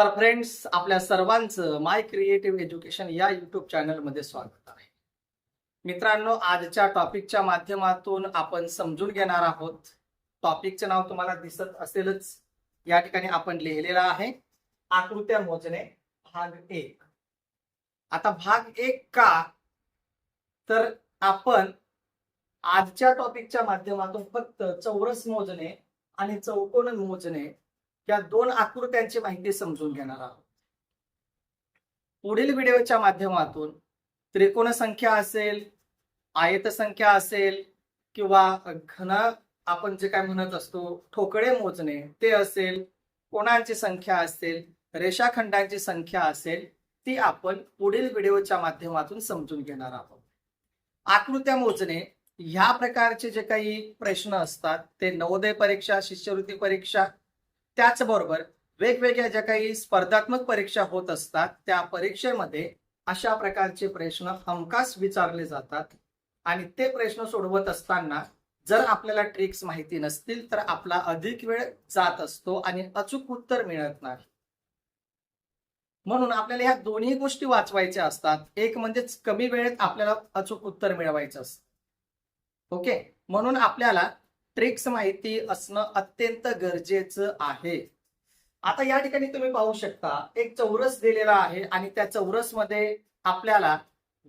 तर फ्रेंड्स आपल्या सर्वांचं माय क्रिएटिव्ह एज्युकेशन या युट्यूब चॅनलमध्ये स्वागत आहे. मित्रांनो आजच्या टॉपिकच्या माध्यमातून आपण समजून घेणार आहोत. टॉपिकचं नाव तुम्हाला दिसत असेलच. या ठिकाणी आपण लिहिलेलं आहे आकृत्या मोजणे भाग एक. आता भाग एक का? तर आपण आजच्या टॉपिकच्या माध्यमातून फक्त चौरस मोजणे आणि चौकोन मोजणे या दोन आकृत्यांची माहिती समजून घेणार आहोत. पुढील व्हिडिओच्या माध्यमातून त्रिकोण संख्या असेल आयत संख्या असेल किंवा घन आपण जे काय म्हणत असतो ठोकळे मोजणे ते असेल कोणांची संख्या असेल रेषाखंडांची संख्या असेल ती आपण पुढील व्हिडिओच्या माध्यमातून समजून घेणार आहोत. आकृत्या मोजणे ह्या प्रकारचे जे काही प्रश्न असतात ते नवोदय परीक्षा शिष्यवृत्ती परीक्षा त्याचबरोबर वेगवेगळ्या ज्या काही स्पर्धात्मक परीक्षा होत असतात त्या परीक्षेमध्ये अशा प्रकारचे प्रश्न हमखास विचारले जातात. आणि ते प्रश्न सोडवत असताना जर आपल्याला ट्रिक्स माहिती नसतील तर आपला अधिक वेळ जात असतो आणि अचूक उत्तर मिळत नाही. म्हणून आपल्याला ह्या दोन्ही गोष्टी वाचवायच्या असतात. एक म्हणजेच कमी वेळेत आपल्याला अचूक उत्तर मिळवायचं असतं. ओके? म्हणून आपल्याला ट्रिक्स माहिती असणं अत्यंत गरजेचं आहे. आता या ठिकाणी तुम्ही पाहू शकता एक चौरस दिलेला आहे आणि त्या चौरसमध्ये आपल्याला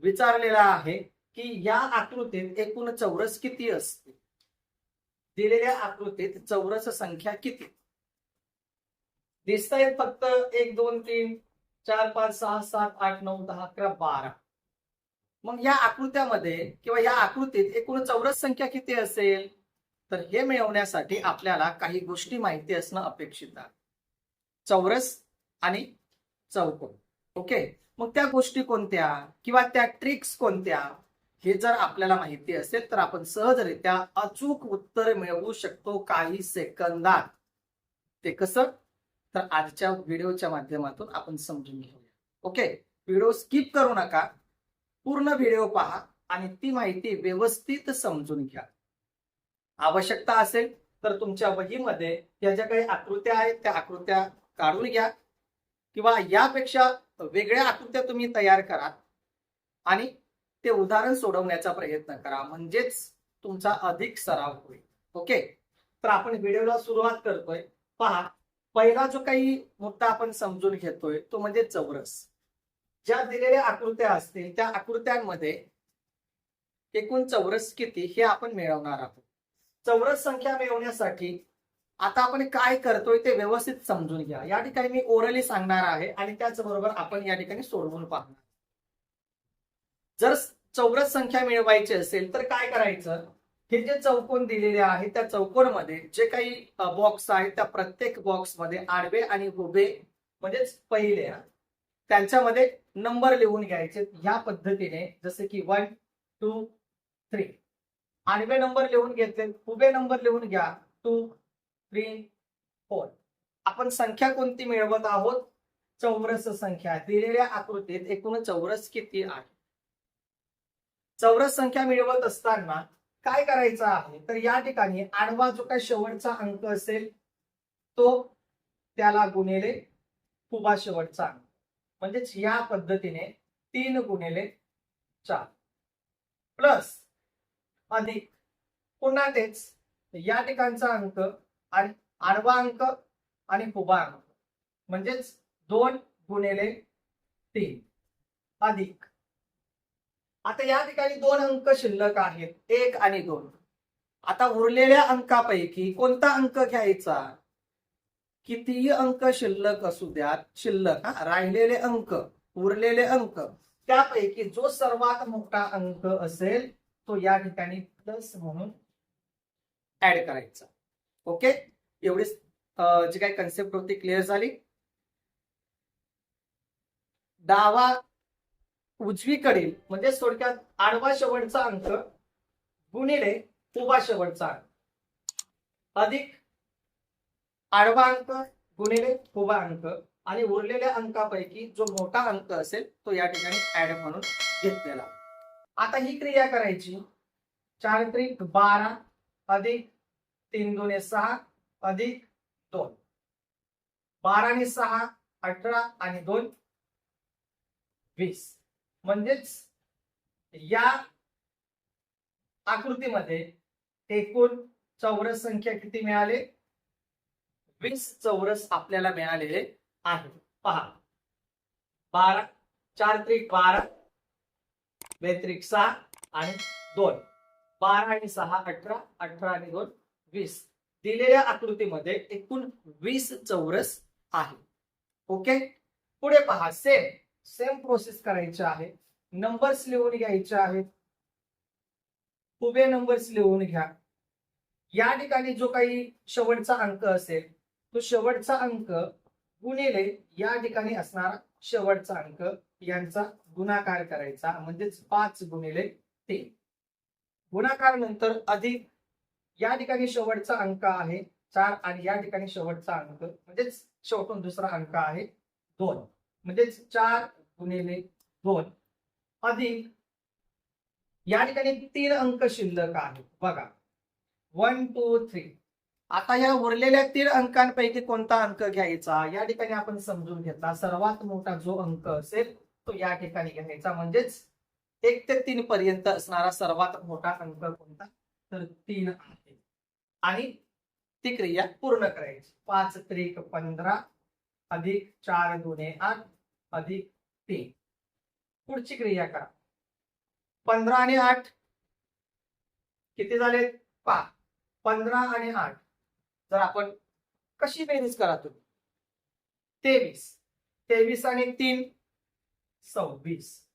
विचारलेला आहे की या आकृतीत एकूण चौरस किती असते दिलेल्या आकृतीत चौरस संख्या किती? दिसत आहेत फक्त एक दोन तीन चार पाच सहा सात आठ नऊ दहा अकरा बारा. मग या आकृत्यामध्ये किंवा या आकृतीत एकूण चौरस संख्या किती असेल? तर हे मिळवण्यासाठी आपल्याला काही गोष्टी माहिती असणं अपेक्षित आहे. चौरस आणि चौकोन. ओके? मग त्या गोष्टी कोणत्या? किंवा त्या ट्रिक्स कोणत्या? हे जर आपल्याला माहिती असेल तर आपण सहजरित्या अचूक उत्तर मिळवू शकतो काही सेकंदात. ते कसं? तर आजच्या व्हिडिओच्या माध्यमातून आपण समजून घेऊया. ओके? व्हिडिओ स्किप करू नका. पूर्ण व्हिडिओ पहा आणि ती माहिती व्यवस्थित समजून घ्या. आवश्यकता असेल तर तुमच्या वहीमध्ये या ज्या काही आकृत्या आहेत त्या आकृत्या काढून घ्या. किंवा यापेक्षा वेगळ्या आकृत्या तुम्ही तयार करा. आणि ते उदाहरण सोडवण्याचा प्रयत्न करा. म्हणजेच तुमचा अधिक सराव होईल. ओके? तर आपण व्हिडिओला सुरुवात करतोय. पहा पहिला जो काही मुद्दा आपण समजून घेतोय तो म्हणजे चौरस. ज्या दिलेल्या आकृत्या असतील त्या आकृत्यांमध्ये एकूण चौरस किती हे आपण मिळवणार आहोत. चौरस संख्या मिळवण्यासाठी आता आपण काय करतोय ते व्यवस्थित समजून घ्या. या ठिकाणी मी ओरली सांगणार आहे आणि त्याचबरोबर आपण या ठिकाणी सोडवून पाहणार. जर चौरस संख्या मिळवायची असेल तर काय करायचं? हे जे चौकोन दिलेले आहे त्या चौकोनमध्ये जे काही बॉक्स आहेत त्या प्रत्येक बॉक्समध्ये आडवे आणि उभे म्हणजेच पहिले त्यांच्यामध्ये नंबर लिहून घ्यायचे. ह्या पद्धतीने जसे की वन टू थ्री आडवे नंबर लिहून घेतले उभे नंबर लिहून घ्या. टू थ्री फोर आपण संख्या कोणती मिळवत आहोत? चौरस संख्या. दिलेल्या आकृतीत एकूण चौरस किती आहे? चौरस संख्या मिळवत असताना काय करायचं आहे? तर या ठिकाणी आडवा जो काही शेवटचा अंक असेल तो त्याला गुणिले उभा शेवटचा अंक. म्हणजेच या पद्धतीने तीन गुणिले चार. प्लस अधिक पुन्हा तेच. या ठिकाणचा अंक आणि आडवा अंक आणि उभा अंक. म्हणजेच दोन गुणिले तीन. अधिक आता या ठिकाणी दोन अंक शिल्लक आहेत. एक आणि दोन. आता उरलेल्या अंकापैकी कोणता अंक घ्यायचा? कितीही अंक शिल्लक असू द्यात शिल्लक हा राहिलेले अंक उरलेले अंक. त्यापैकी जो सर्वात मोठा अंक असेल तो या ठिकाणी प्लस म्हणून ऍड करायचा. ओके एवढी जी काही कन्सेप्ट होती क्लिअर झाली? डावा उजवीकडील म्हणजे थोडक्यात आडवा शेवटचा अंक गुणिले उभा शेवटचा अंक. अधिक आडवा अंक गुणिले उभा अंक आणि उरलेल्या अंकापैकी जो मोठा अंक असेल तो या ठिकाणी ऍड म्हणून घेतलेला. आता ही क्रिया करायची. चार त्रिक बारा अधिक तीन दोन सहा अधिक दोन. बारा आणि सहा अठरा आणि दोन वीस. म्हणजेच या आकृतीमध्ये एकूण चौरस संख्या किती मिळाले? वीस चौरस आपल्याला मिळालेले आहे पहा. बारा चार त्रिक बारा व्यतिरिक्त सहा आणि दोन. बारा आणि सहा अठरा अठरा आणि दोन वीस. दिलेल्या आकृतीमध्ये एकूण वीस चौरस आहे. ओके पुढे पहा सेम सेम प्रोसेस करायची आहे. नंबर्स लिहून घ्यायचे आहेत. उभे नंबर्स लिहून घ्या. या ठिकाणी जो काही शेवटचा अंक असेल तो शेवटचा अंक गुणिले या ठिकाणी असणारा शेवटचा अंक यांचा गुणाकार करायचा. म्हणजेच पाच गुणिले तीन. गुणाकार नंतर अधिक या ठिकाणी शेवटचा अंक आहे. चार आणि या ठिकाणी शेवटचा अंक. म्हणजेच शेवटून दुसरा अंक आहे. दोन. म्हणजेच चार गुणिले दोन. अधिक या ठिकाणी तीन अंक शिल्लक आहेत. बघा. वन टू थ्री आता या उरलेल्या तीन अंकांपैकी कोणता अंक घ्यायचा? या ठिकाणी आपण समजून घेतला. सर्वात मोठा जो अंक असेल तो या ठिकाणी घ्यायचा. म्हणजेच एक ते तीन पर्यंत असणारा सर्वात मोठा अंक कोणता? तर तीन आहे. आणि ती क्रिया पूर्ण करायची. पाच त्रिक पंधरा अधिक चार दोन्ही आठ अधिक तीन. पुढची क्रिया करा. पंधरा आणि आठ किती झाले पा पंधरा आणि आठ. जर आपण कशी बेरीज करा तुम्ही? तेवीस. तेवीस आणि तीन सव्वीस.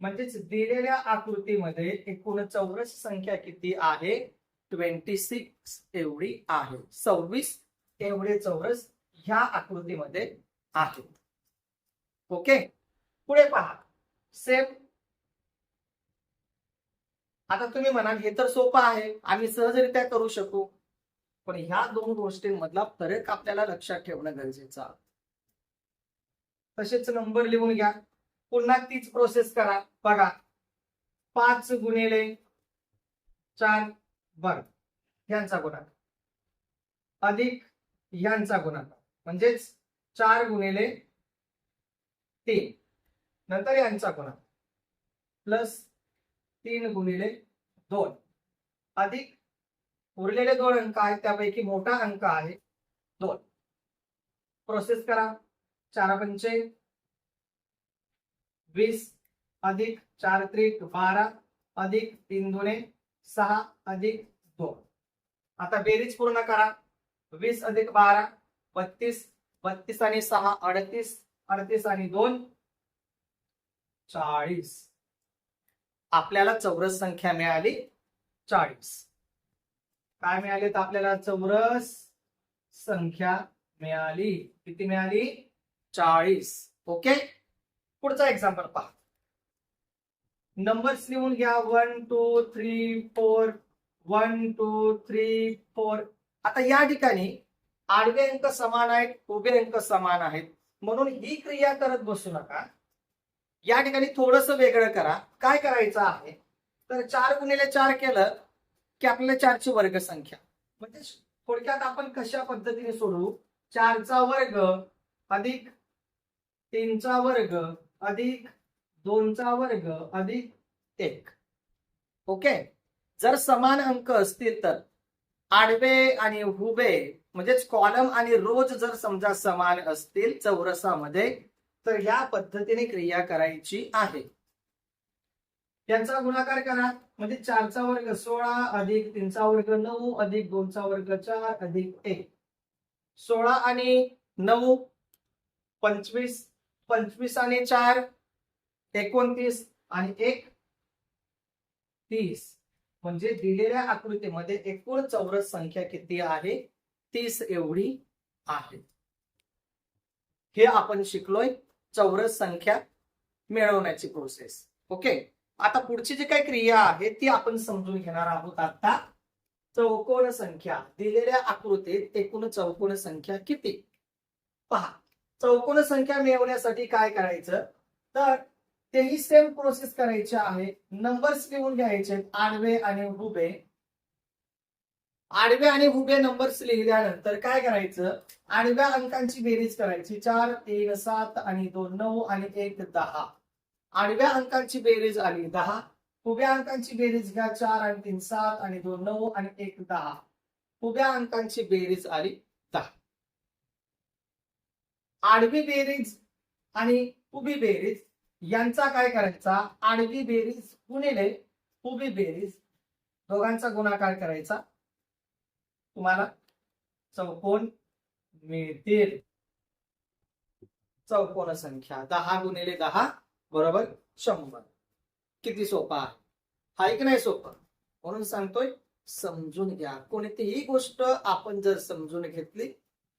म्हणजेच दिलेल्या आकृतीमध्ये एकूण चौरस संख्या किती आहे? ट्वेंटी सिक्स एवढी आहे. सव्वीस एवढे चौरस ह्या आकृतीमध्ये आहेत. ओके? पुढे पहा. सेम. आता तुम्ही म्हणाल हे तर सोपं आहे. आम्ही सहजरित्या करू शकू. पण ह्या दोन गोष्टींमधला फरक आपल्याला लक्षात ठेवणं गरजेचं आहे. तसेच नंबर लिहून घ्या. पुन्हा तीच प्रोसेस करा. बघा. पाच गुणिले चार बर. यांचा गुणाकार. अधिक यांचा गुणाकार. म्हणजेच चार गुणिले तीन. नंतर यांचा गुणाकार. प्लस तीन गुणिले दोन. अधिक उरलेले दोन अंक आहेत. त्यापैकी मोठा अंक आहे दोन. प्रोसेस करा. चार पंचे. वीस अधिक चार त्रिक बारा अधिक तीन दुने सहा अधिक दोन. आता बेरीज पूर्ण करा. वीस अधिक बारा बत्तीस बत्तीस आणि सहा अडतीस अडतीस आणि दोन चाळीस. आपल्याला चौरस संख्या मिळाली चाळीस. काय मिळाली? तर आपल्याला चौरस संख्या मिळाली. किती मिळाली? चाळीस. ओके पुढचा एक्झाम्पल पहा. नंबर्स लिहून घ्या. One two three four one two three four आता या ठिकाणी आडवे अंक समान आहेत उभे अंक समान आहेत. म्हणून ही क्रिया करत बसू नका. या ठिकाणी थोडस वेगळं करा. काय करायचं आहे? तर चार गुणिले चार केलं की आपल्याला चारची वर्ग संख्या म्हणजे थोडक्यात आपण कशा पद्धतीने सोडवू? चारचा वर्ग अधिक तीनचा वर्ग अधिक दोनचा वर्ग अधिक एक. ओके? जर समान अंक असतील तर. आडवे आणि हुबे म्हणजेच कॉलम आणि रोज जर समजा समान असतील चौरसामध्ये तर ह्या पद्धतीने क्रिया करायची आहे. यांचा गुणाकार करा. म्हणजे चारचा वर्ग सोळा अधिक तीनचा वर्ग नऊ अधिक दोनचा वर्ग चार अधिक एक. सोळा आणि नऊ पंचवीस पंचवीस आणि चार एकोणतीस आणि एक तीस. म्हणजे दिलेल्या आकृतीमध्ये एकूण चौरस संख्या किती आहे? तीस एवढी आहे. हे आपण शिकलोय चौरस संख्या मिळवण्याची प्रोसेस ओके आता पुढची जी काही क्रिया आहे ती आपण समजून घेणार आहोत आता. चौकोन संख्या. दिलेल्या आकृतीत एकूण चौकोन संख्या किती? पहा. चौकोन संख्या मिळवण्यासाठी काय करायचं? तर तेही सेम प्रोसेस करायची आहे. नंबर्स लिहून घ्यायचे आडवे आणि उभे. आडवे आणि हुबे नंबर्स लिहिल्यानंतर काय करायचं? आडव्या अंकांची बेरीज करायची. चार तीन सात आणि दोन नऊ आणि एक दहा. आडव्या अंकांची बेरीज आली दहा. उभ्या अंकांची बेरीज घ्या. चार आणि तीन सात आणि दोन नऊ आणि एक दहा. उभ्या अंकांची बेरीज आली दहा. आडवी बेरीज आणि उभी बेरीज यांचा काय करायचा? आडवी बेरीज गुणिले उभी बेरीज दोघांचा गुणाकार करायचा. तुम्हाला चौकोन मिळतील. चौकोन संख्या दहा गुणिले दहा बरोबर शंभर. किती सोपा आहे? हाय की नाही सोपं. म्हणून सांगतोय समजून घ्या. कोणतीही गोष्ट आपण जर समजून घेतली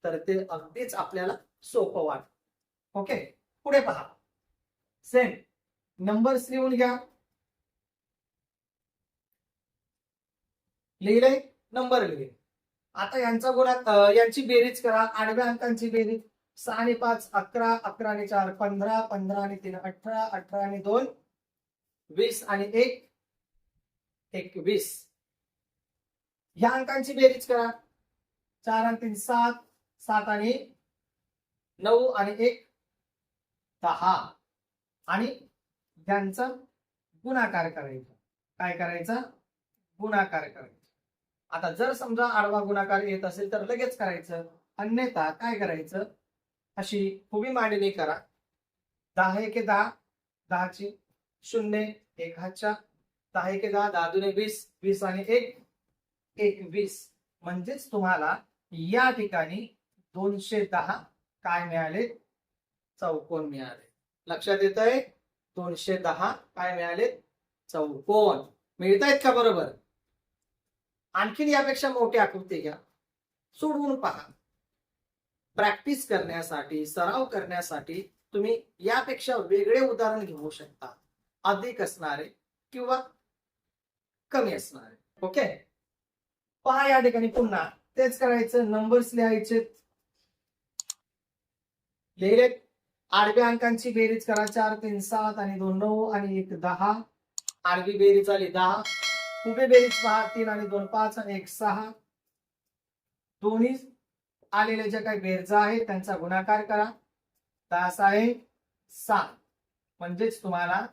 तर ते अगदीच आपल्याला सोपं वाटत. ओके पुढे पहा. सेम नंबर्स लिहून घ्या. लिहिले? नंबर लिहिले. आता यांचा गुणा यांची बेरीज करा. आडव्या अंकांची बेरीज. सहा आणि पाच अकरा अकरा आणि चार पंधरा पंधरा आणि तीन अठरा अठरा आणि दोन वीस आणि एक एकवीस. ह्या अंकांची बेरीज करा. चार आणि तीन सात सात आणि नऊ आणि एक दहा. आणि त्यांचा गुणाकार करायचा. काय करायचा? गुणाकार करायचा. आता जर समजा आडवा गुणाकार येत असेल तर लगेच करायचं. अन्यथा काय करायचं? अशी उभी मांडणी करा. दहा एके दहा दहाची शून्य एक हातच्या. दहा एके दहा दहा दुने वीस वीस आणि एक एक वीस. म्हणजेच तुम्हाला या ठिकाणी दोनशे दहा काय मिळाले? चौकोन मिळाले. लक्षात येत आहे दोनशे दहा काय मिळाले? चौकोन. मिळत आहेत का बरोबर? आणखीन यापेक्षा मोठी आकृती घ्या. सोडवून पहा. प्रॅक्टिस करण्यासाठी सराव करण्यासाठी तुम्ही यापेक्षा वेगळे उदाहरण घेऊ शकता. अधिक असणारे किंवा कमी असणारे. ओके पहा या ठिकाणी पुन्हा. तेच करायचं. नंबर्स लिहायचे लिहिले आडव्या अंकांची बेरीज करा. चार तीन सात आणि दोन नऊ आणि एक दहा. आडवी बेरीज आली दहा. उभे बेरीज पहा तीन आणि दोन पाच आणि एक सहा. दोन्ही आलेल्या ज्या काही बेरजा आहेत त्यांचा गुणाकार करा. तास आहे सात. म्हणजेच तुम्हाला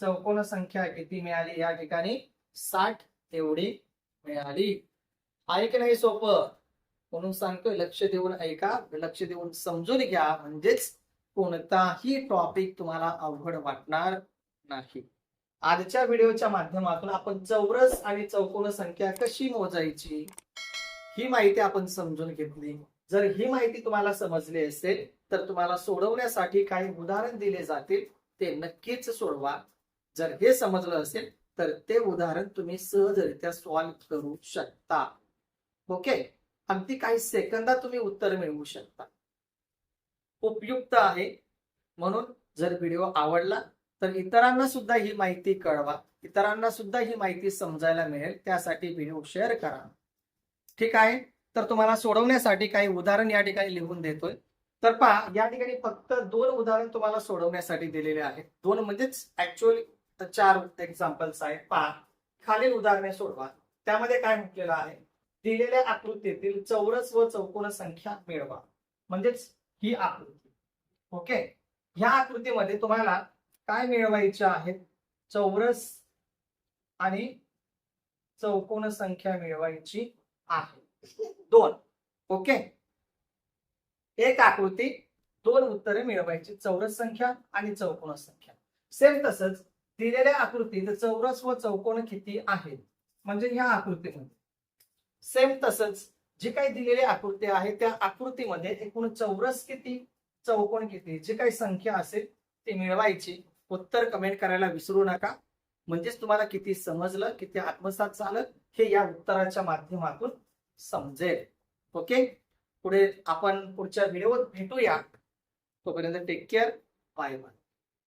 चौकोन संख्या किती मिळाली? या ठिकाणी साठ एवढी मिळाली. आहे की नाही सोपं? म्हणून सांगतोय लक्ष देऊन ऐका लक्ष देऊन समजून घ्या. म्हणजेच कोणताही टॉपिक तुम्हाला अवघड वाटणार नाही. आजच्या व्हिडिओच्या माध्यमातून आपण चौरस आणि चौकोन संख्या कशी मोजायची ही माहिती आपण समजून घेतली. जर ही माहिती तुम्हाला समजली असेल तर तुम्हाला सोडवण्यासाठी काही उदाहरण दिले जातील ते नक्कीच सोडवा. जर हे समजलं असेल तर ते उदाहरण तुम्ही सहजरित्या सॉल्व्ह करू शकता. ओके अगदी काही सेकंदात तुम्ही उत्तर मिळवू शकता. उपयुक्त आहे. म्हणून जर व्हिडिओ आवडला तर इतरांना सुद्धा ही माहिती कळवा. इतरांना सुद्धा ही माहिती समजायला मिळेल. त्यासाठी व्हिडिओ शेअर करा. ठीक आहे? तर तुम्हाला सोडवण्यासाठी काही उदाहरण या ठिकाणी लिहून देतोय. तर पहा या ठिकाणी फक्त दोन उदाहरण तुम्हाला सोडवण्यासाठी दिलेले आहेत. दोन म्हणजेच ऍक्च्युअली चार एक्झाम्पल्स आहेत. पहा खालील उदाहरणे सोडवा. त्यामध्ये काय म्हटलेलं आहे? दिलेल्या आकृतीतील चौरस व चौकोन संख्या मिळवा. म्हणजेच ही आकृती. ओके ह्या आकृतीमध्ये तुम्हाला काय मिळवायच्या आहेत चौरस आणि चौकोन संख्या मिळवायची आहे. दोन. ओके एक आकृती दोन उत्तरे मिळवायची. चौरस संख्या आणि चौकोन संख्या. सेम तसंच दिलेल्या आकृतीत चौरस व चौकोन किती आहेत? म्हणजे ह्या आकृतीमध्ये. सेम तसंच जी काही दिलेली आकृती आहे त्या आकृतीमध्ये एकूण चौरस किती चौकोन किती जी काही संख्या असेल ती मिळवायची. उत्तर कमेंट करायला विसरू नका. म्हणजेच तुम्हाला किती समजलं किती आत्मसात झालं हे या उत्तराच्या माध्यमातून समजेल. ओके पुढे आपण पुढच्या व्हिडिओत भेटूया. तोपर्यंत टेक केअर बाय बाय